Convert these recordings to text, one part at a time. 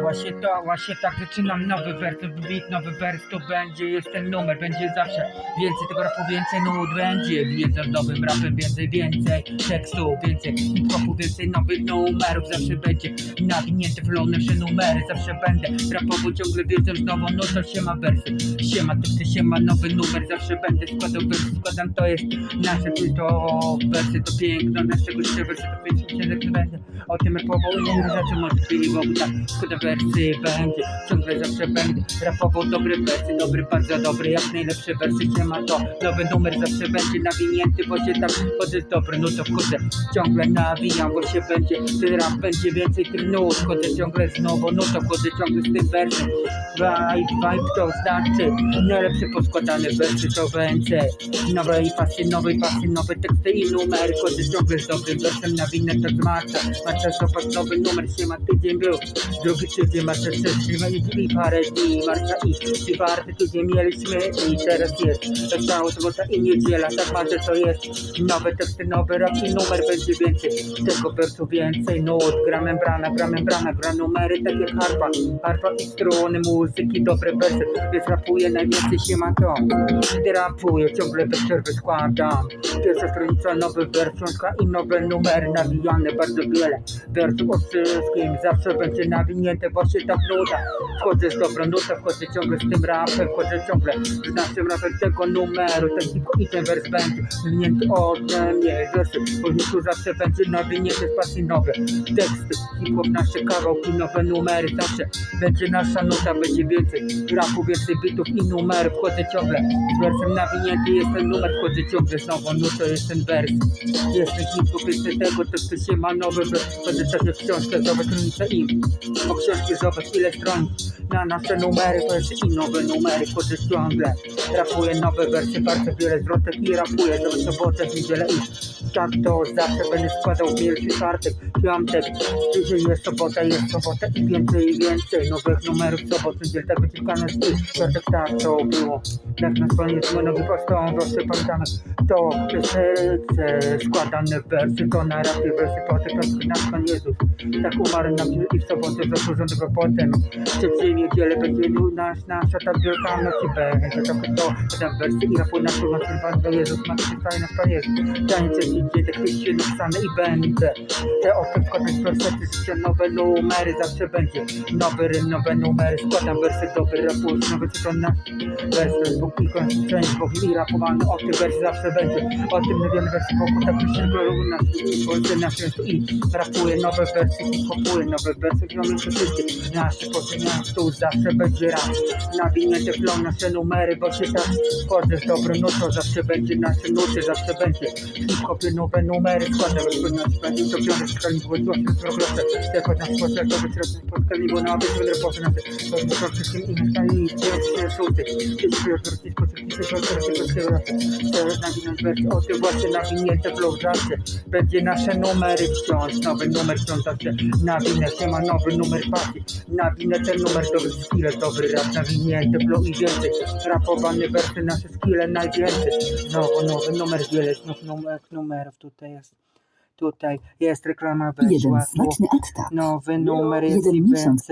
właśnie to, właśnie tak zaczynam nowy wers, beat, nowy wers, to będzie, jest ten numer, będzie zawsze więcej tego rapu, więcej nut będzie, wiedzą nowym rapem więcej, więcej tekstu, więcej hip-hopu, więcej nowych numerów, zawsze będzie nawinięte flow, nasze numery, zawsze będę rapował ciągle wiedzą znowu, no to się ma wersy, siema teksty, siema nowy numer, zawsze będę składał wersy, składam, to jest nasze, to wersy, to piękno naszego życia, wersy, to piękno, że będę o tym rapował i nie rzeczy chwili, bo tak składa wersy będzie, ciągle zawsze będę rapował dobre wersy, dobry, bardzo dobry, jak najlepsze wersy, nie ma to, nowy numer zawsze będzie nawinięty, bo się tam chodzę dobry, no to wchodzę, ciągle nawijam, bo się będzie, ten rap będzie więcej tych nut, chodzę ciągle znowu, no to chodzę ciągle z tym wersem, vibe, vibe to znaczy, najlepsze poskładane wersy to będzie, nowej pasy, nowej pasy, nowe teksty i numery, chodzę ciągle z dobrym wersem, nawinę to zmarca, marca zobacz nowy numer, się ma tydzień był, drugi tydzień marca trzy, i parę dni, marca i czwarty tydzień mieliśmy i teraz jest, zostało sobota i niedziela, tak marzę to jest, nowe teksty, nowy rap i numer będzie więcej, tego wersu więcej, nut, gra membrana, gra membrana, gra numery, tak jak harpa, harpa i struny, muzyki, dobre wersy, więc rapuję najwięcej się ma to, gdy rapuję, ciągle bez przerwy składam, pierwsza stronica, nowy wers, książka i nowe numery, nawijane bardzo wiele, wersów o wszystkim, zawsze będzie nawinięte, właśnie ta nuda, wchodzę z dobrą nutą, wchodzę ciągle z tym rapem, wchodzę ciągle z naszym rapem tego numeru, ten i ten wers będzie nawinięty ode mnie, wersy, bo tu zawsze będzie nawinięte z pasji nowe, teksty, hip-hop, nasze kawałki, nowe numery, zawsze będzie nasza nuta, będzie więcej rapu, więcej bitów i numerów, wchodzę ciągle z wersem nawinięty, jest ten numer, wchodzę ciągle znowu, no to jest ten wers, jest ten hip-hop, jest ten tego, to się ma nowy wers, wchodzę tak jak książkę, zobacz różnicę i książki zobacz ile stron na nasze numery, wersy i nowe numery, wchodzę ciągle, rapuję nowe wersy, bardzo wiele zwrotek i rapuję, zobacz sobotę, niedzielę i tak to zawsze będę składał pierwszy czwartek, piątek, dzisiaj jest sobota, jest sobota i więcej i więcej nowych numerów, sobot, niedziel, tak będzie kanał i czwartek, tak to było, jak na stronie z nogi postą, wersy pamiętamy, to serce, składane wersy, to na rapie wersy, potem nasz Pan Jezus, tak umarł nam i w sobotę zasłużono go potem, trzeciej niedzielę będzie nasz, nasza ta wielka noc i będzie to, to, tam wersy i rapuję na słowa, Pan do Jezus, Matki, Stary nasz Pan Jezus, tańce, idzie, jest się napisane i będę, te o tym składać wersety, życie, nowe numery, zawsze będzie, nowy rym, nowe numery, składam wersy, dobry rapuję, nowy cyklon na wersy, Bóg i część, Bóg i rapowany, o tym wersy zawsze będzie, o tym mówimy wersy wokół, tak myślę, że nas i Polsce na święto i rapuję nowe wersy, hip-hopuję nowe wersy, gramy to wszystkie, nasze poczynania, tu zawsze będzie raz, nawinięte flow, nasze numery, bo się tak wchodzę z dobrą nutą, zawsze będzie nasze nuty, zawsze będzie hip-hopie nowe numery, składam rozpoznać, będzie to piątek, skali było złośne, zrobione, jako na spotkach, to być razem spotkali, bo na będę poszedł na to to wszystkim innym stali, dziewięć szósty, kiedyś przyjął wrócić, po wszystkich się teraz się polskiego razu, teraz nawinąć wersy, o tym właśnie nawinięte flow zawsze, będzie nasze numery wciąż, nowy numer zawsze, nawinę się ma nowy numer pasji, nawinę ten numer, dobry skille, dobry rap, nawinięte flow i więcej, rapowane wersy, nasze skille najwięcej, znowu nowy numer, wiele znów numer, numerów tutaj jest. Tutaj jest reklama Jeden weszła, smaczny attak. nowy numer jest Jeden i miesiąc.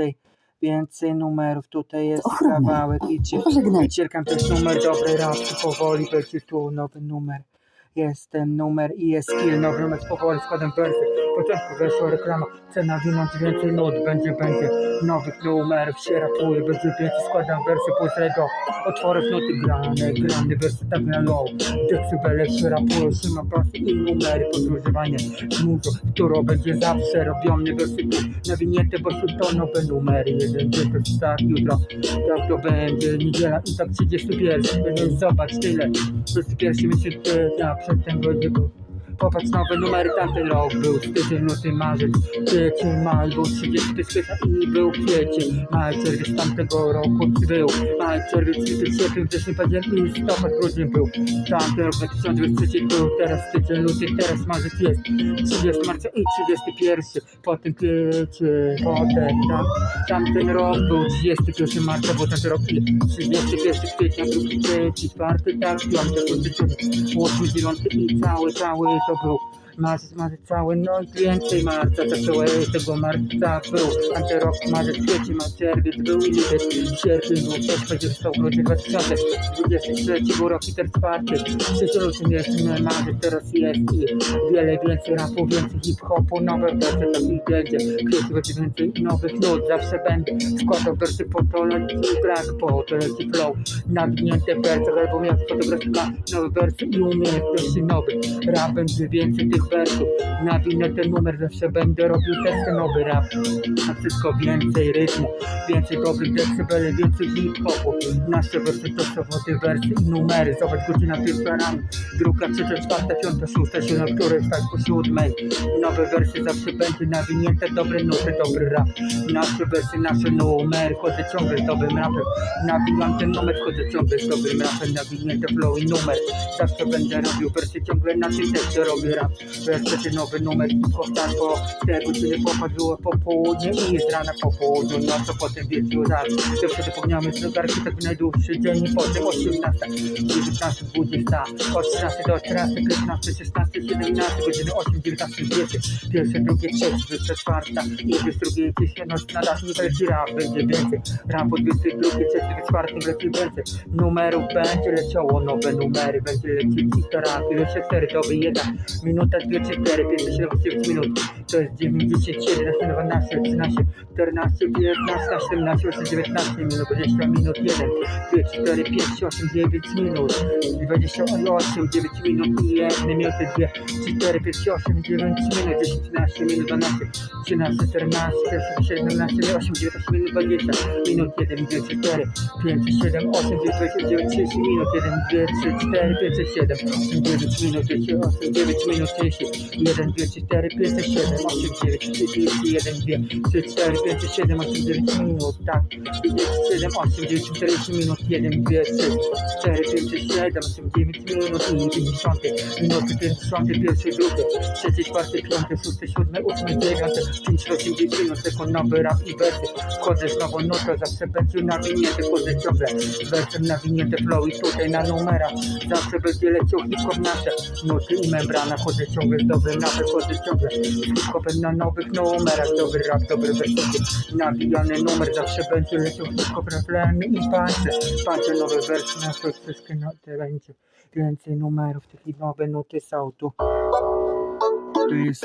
Więcej. Numerów, tutaj jest ochrony. kawałek, idzie. Pożegnaj. Wycierkam też numer, dobry rap, powoli będzie tu nowy numer. Jest ten numer i jest skill, nowy numer, powoli składam wersy. W początku weszła reklama, cena winąć więcej nut, będzie, będzie nowych numerów, się rapuje, będzie więcej, składam wersy, późnego otworów nuty grane, grane wersy tak na low, decybele się rapuje, się ma pasy i numery, podróżowanie z muzą, którą będzie zawsze robione wersy, nawinięte, bo są to nowe numery, jeden dzień to tak, jutro, tak to będzie, niedziela i tak 31, będzie zobacz tyle, 31 miesiąc dnia przed tym będzie był. Popatrz nowe numery, tamten rok był styczeń, luty, marzec, kwiecień, maj, był 30 stycznia i był kwiecień, maj, czerwiec tamtego roku był, maj, czerwiec, kwiecień, sierpień, wrzesień, październik, listopad, grudzień był, tamten rok 2023 był, teraz styczeń, luty, teraz marzec jest, 30 marca i 31, potem kwiecień, potem tam, tamten rok był 31 marca, bo tamten rok i 31 kwietnia, drugi, trzeci, czwarty, tak, piąty, szósty, siódmy, ósmy, dziewiąty i cały, cały to był Marzec, marzec cały, no i więcej marca, zaczęła jest tego marca był, antyrok, marzec, kwiecień, ma czerwiec, był i lipiec, sierpień, był też będzie stał grudzień 2023 rok i ten czwarty, trzeci luty jest nie marzec, teraz jest i wiele więcej rapu, więcej hip-hopu, nowe wersy, tak i będzie, kwiecień będzie więcej nowych nut, zawsze będę składał wersy po to leci brak, po to leci flow, nawinięte wersy, album jak fotografia, nowe wersy i umiejętności nowych, rap będzie więcej tych wersów, nawinę ten numer, zawsze będę robił teksty nowy rap, na wszystko więcej rytmu, więcej dobrych decybeli, więcej hip-hopu, nasze wersy to soboty, wersy i numery, zobacz godzina pierwsza rano, druga, trzecia, czwarta, piąta, szósta, siódma, której stać po siódmej, nowe wersy zawsze będzie nawinięte, dobre nuty, dobry rap, nasze wersy, nasze numery, chodzę ciągle z dobrym rapem, nawijam ten numer, chodzę ciągle z dobrym rapem, nawinięte flow i numer, zawsze będę robił wersy, ciągle na tym tekście robię rap, wersy, nowy numer, powtarzam, bo te godziny popadło po południe i jest rana po południu, no to potem wieczór raz, to wtedy pomniamy zegarki, tak najdłuższy dzień i potem 18, 19, 20, od 13 do 14, 15, 16, 17, godziny 8, 19, 20, pierwsze, drugie, trzecie, czwarta, i bez drugiej ciśnie noc na dach nie leci rap, będzie więcej, rap po 22, trzeci, czwarty, leci więcej, numerów będzie leciało, nowe numery, będzie lecieć hitera, pierwsze 4, doby 1, minuta, 2, 4, 5, 7, 9 minut, to jest 90, 11, 12, 13, 14, 15, 17, 18, 19 minut, 20 minut, 1, 2, 4, 5, 8, 9 minut, 28, 9 minut i 1 minuty, 2, 4, 5, 8, 9 minut, 10, 11 minut, 12, 13, 14, 17, 18, 19 minut, 20 minut, 1, 2, 4, 5, 7, 8, 9, 29, 30 minut, 1, 2, 3, 4, 5, 7, 8, 9 minut, 8, 9 minut, 30, 1, 2, 4, 5, 7, 8, 9, 30, 1, 2, 3, 4, 5, 7, 8, 9 minut, tak, 7, 8, 9, 40 minut, 1, 2, 3, 4, 5, 7, 8, 9 minut i 50 minuty, 50, pierwszy, drugi, trzeci, czwarty, piąty, szósty, siódmy, ósmy, dziewiąty, 5, 8, 9 minut, sekundowy rap i wersy, wchodzę znowu, no to zawsze będzie nawinięty, wchodzę ciągle, wersem nawinięte flow i tutaj na numerach, zawsze będzie leciał hip-hop nasze, nuty i membrana, chodzę ciągle z dobrym rapem, chodzę ciągle hip-hopem na nowych numerach, dobry rap, dobry wersy, nawijany numer, zawsze będzie leciał hip-hop, refreny i pancze, pancze, nowe wersy, na to wszystkie noty będzie, więcej numerów, tych nowe nuty są tu. Tu jest